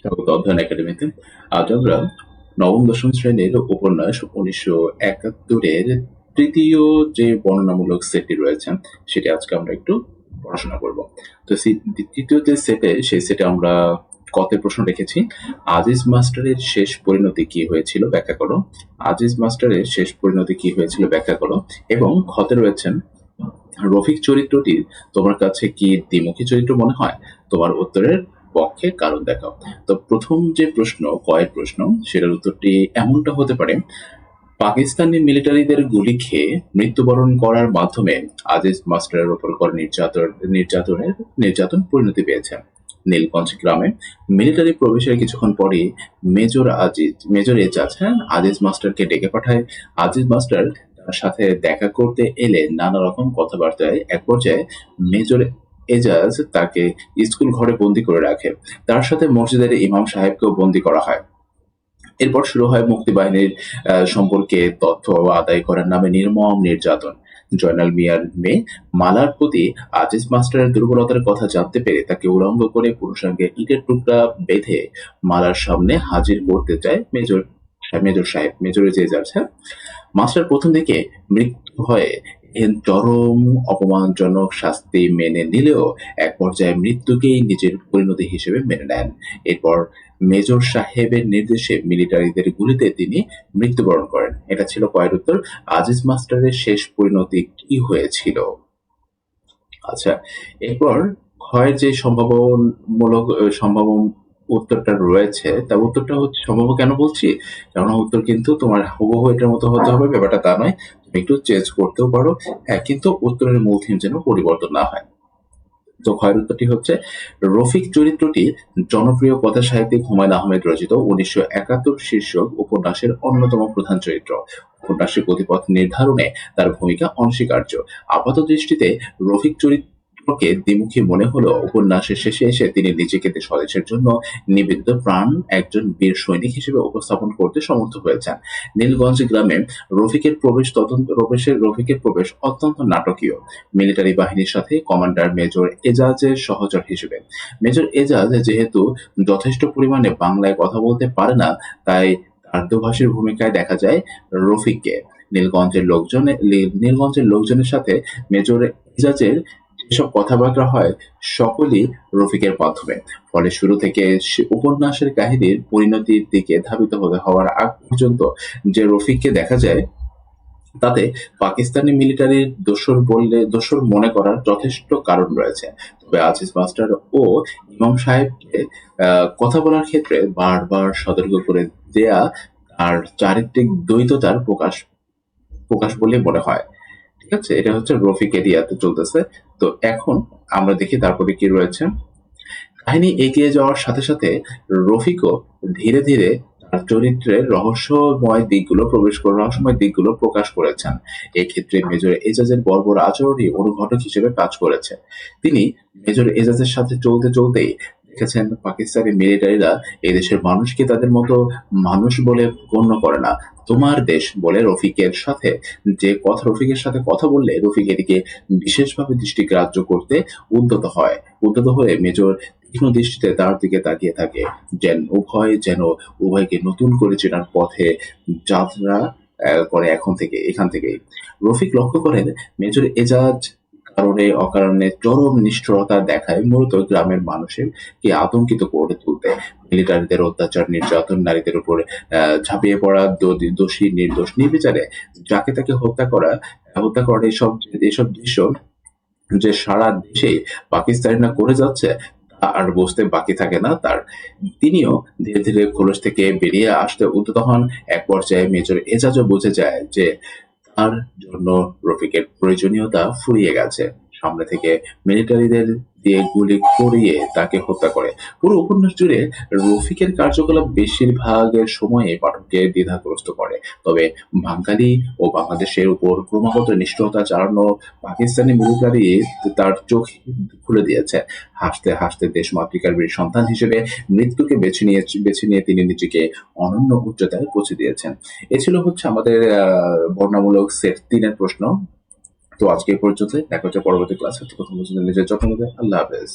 স্বাগত অধ্যয়ন একাডেমিতে। আজ আমরা নবম, দশম শ্রেণির উপন্যাস উনিশশো একাত্তরের তৃতীয় যে বর্ণনামূলক সেটটি রয়েছে, সেটি আজকে আমরা একটু পড়াশোনা করব। তো তৃতীয় যে সেটে, সেই সেটে আমরা কত প্রশ্ন রেখেছি, আজিজ মাস্টারের শেষ পরিণতি কি হয়েছিল, ব্যাখ্যা করো। আজিজ মাস্টারের শেষ পরিণতি কি হয়েছিল, ব্যাখ্যা করো। এবং ক্ষতে রয়েছেন, রফিক চরিত্রটি তোমার কাছে কি দ্বিমুখী চরিত্র মনে হয়? তোমার উত্তরের পক্ষে কারণ দেখাও। তো প্রথম যে প্রশ্ন কয়ের প্রশ্ন, সেটার উত্তরটি এমনটা হতে পারে, পাকিস্তানি মিলিটারিদের গুলি খেয়ে মৃত্যুবরণ করার মাধ্যমে আজিজ মাস্টারের উপর কর নির্যাতন, নির্যাতনের, নির্যাতন পরিণতি পেয়েছে। নীলগঞ্জ গ্রামে মিলিটারি প্রবেশের কিছুক্ষণ পরেই মেজর আজিজ, মেজর এজাজ হ্যাঁ আজিজ মাস্টারকে ডেকে পাঠায়। আজিজ মাস্টার তার সাথে দেখা করতে এলে নানা রকম কথাবার্তায় এক পর্যায়ে মেজর এজাজ তাকে স্কুল ঘরে বন্দি করে রাখে। তার সাথে মসজিদের ইমাম সাহেবকেও বন্দি করা হয়। এরপর শুরু হয় মুক্তিবাহিনীর আহ, সম্পর্কে তথ্য আদায় করার নামে নির্মম নির্যাতন। জয়নাল মিয়ার মেয়ে মালার প্রতি আজিজ মাস্টারের দুর্বলতার কথা জানতে পেরে তাকে উলঙ্গ করে পুরুষাঙ্গে ইটের টুকরা বেঁধে মালার সামনে হাজির করতে চায় মেজর মেজর সাহেব মেজরের যে যাচ্ছে মাস্টার প্রথম দিকে মৃত্যু হয়ে চরম অপমানজনক শাস্তি মেনে নিলেও এক পর্যায়ে মৃত্যুকেই নিজের পরিণতি হিসেবে মেনে নেন। এরপর মেজর সাহেবের নির্দেশে মিলিটারিদের গুলিতে তিনি মৃত্যুবরণ করেন। এটা ছিল কয়ের উত্তর। আজিজ মাস্টারের শেষ পরিণতি কি হয়েছিল? আচ্ছা এরপর ক্ষয়ের যে সম্ভাবনামূলক সম্ভাবন উত্তরটা রয়েছে তার উত্তরটা হচ্ছে সম্ভব কেন বলছি? কারণ উত্তর কিন্তু তোমার হুবহু এটার মতো হতে হবে, ব্যাপারটা তা নয়। তুমি একটু চেঞ্জ করতেও পারো। হ্যাঁ কিন্তু উত্তরের মূল থিম যেন পরিবর্তন না হয়। তো ক্ষয়ের উত্তরটি হচ্ছে, রফিক চরিত্রটি জনপ্রিয় কথা সাহিত্যিক হুমায়ুন আহমেদ রচিত উনিশশো একাত্তর শীর্ষক উপন্যাসের অন্যতম প্রধান চরিত্র। উপন্যাসের গতিপথ নির্ধারণে তার ভূমিকা অনস্বীকার্য। আপাত দৃষ্টিতে রফিক চরিত্রকে দ্বিমুখী মনে হলেও উপন্যাসের শেষে এসে তিনি নিজেকে স্বদেশের জন্য নিবেদিত প্রাণ একজন বীর সৈনিক হিসেবে উপস্থাপন করতে সমর্থ হয়েছেন। নীলগঞ্জ গ্রামে রফিকের প্রবেশ তদন্ত প্রবেশের রফিকের প্রবেশ অত্যন্ত নাটকীয়। মিলিটারি বাহিনীর সাথে কমান্ডার মেজর এজাজের সহচর হিসেবে। মেজর এজাজ যেহেতু যথেষ্ট পরিমাণে বাংলায় কথা বলতে পারে না, তাই আর্দ্যভাষীর ভূমিকায় দেখা যায় রফিককে। নীলগঞ্জের লোকজন নীলগঞ্জের লোকজনের সাথে মেজর এজাজের যেসব কথাবার্তা হয়, সকলই রফিকের মাধ্যমে। ফলে শুরু থেকে উপন্যাসের কাহিনীর পরিণতির দিকে ধাবিত হতে হওয়ার আগ পর্যন্ত যে রফিককে দেখা যায়, তাতে পাকিস্তানি মিলিটারির দোসর বললে দোসর মনে করার যথেষ্ট কারণ রয়েছে। তবে আজিজ মাস্টার ও ইমাম সাহেবকে কথা বলার ক্ষেত্রে বারবার সতর্ক করে দেয়া আর চারিত্রিক দ্বৈততার প্রকাশ প্রকাশ বলে মনে হয়। ঠিক আছে, এটা হচ্ছে রফিক এরিয়াতে চলতেছে। তো এখন আমরা দেখি তারপরে কি রয়েছে। কাহিনী এগিয়ে যাওয়ার সাথে সাথে রফিকও ধীরে ধীরে তার চরিত্রের রহস্যময় দিকগুলো, প্রবেশ করে, রহস্যময় দিকগুলো প্রকাশ করেছেন। এক্ষেত্রে মেজর এজাজের বর্বর আচরণই অনুঘটক হিসেবে কাজ করেছে। তিনি মেজর এজাজের সাথে চলতে চলতেই দেখেছেন পাকিস্তানি মিলিটারিরা এদেশের মানুষকে তাদের মতো মানুষ বলে গণ্য করে না। তোমার দেশ বলে রফিকের সাথে। যে কথা, রফিকের সাথে কথা বললে রফিক এদিকে বিশেষভাবে দৃষ্টিগ্রাহ্য করতে উদ্যত হয়। উদ্যত হয়ে মেজর তীক্ষ্ণ দৃষ্টিতে তার দিকে তাকিয়ে থাকে। যেন উভয়, যেন উভয়কে নতুন করে চেনার পথে যাত্রা করে এখন থেকে, এখান থেকেই। রফিক লক্ষ্য করেন, মেজর এজাজ কারণে অকারণে চরম নিষ্ঠুরতা দেখায় মূলত গ্রামের মানুষের কে আতঙ্কিত করে তুলতে। মিলিটারিদের অত্যাচার, নির্যাতন, নারীদের উপর ঝাঁপিয়ে পড়া দোষী, নির্দোষ নির্বিচারে যাকে তাকে হত্যা করা, হত্যা করার এইসব এইসব দৃশ্য যে সারা দেশে পাকিস্তানিরা করে যাচ্ছে আর বুঝতে বাকি থাকে না তার। তিনিও ধীরে ধীরে খোলস থেকে বেরিয়ে আসতে উদ্যত হন। এক পর্যায়ে মেজর এজাজও বুঝে যায় যে তার জন্য রফিকের প্রয়োজনীয়তা ফুরিয়ে গেছে। সামনে থেকে মিলিটারিদের দিয়ে গুলি করিয়ে তাকে হত্যা করে। পুরো উপন্যাস জুড়ে রফিকের কার্যকলাপ বেশিরভাগের সময়ে পাঠককে দ্বিধাগ্রস্ত করে। তবে বাঙালি ও বাংলাদেশের উপর ক্রমাগত নিষ্ঠুরতা চালানো পাকিস্তানি মিলিটারি তার চোখ খুলে দিয়েছে। হাসতে হাসতে দেশ মাতৃকার বীর সন্তান হিসেবে মৃত্যুকে বেছে নিয়ে বেছে নিয়ে তিনি নিজেকে অনন্য উচ্চতায় পৌঁছে দিয়েছেন। এ ছিল হচ্ছে আমাদের আহ, বর্ণনামূলক সেট তিনের প্রশ্ন। তো আজকে পর্যন্ত দেখা হচ্ছে পরবর্তী ক্লাসে ততক্ষণ পর্যন্ত নিজের যত্ন নেবে আল্লাহ হাফেজ।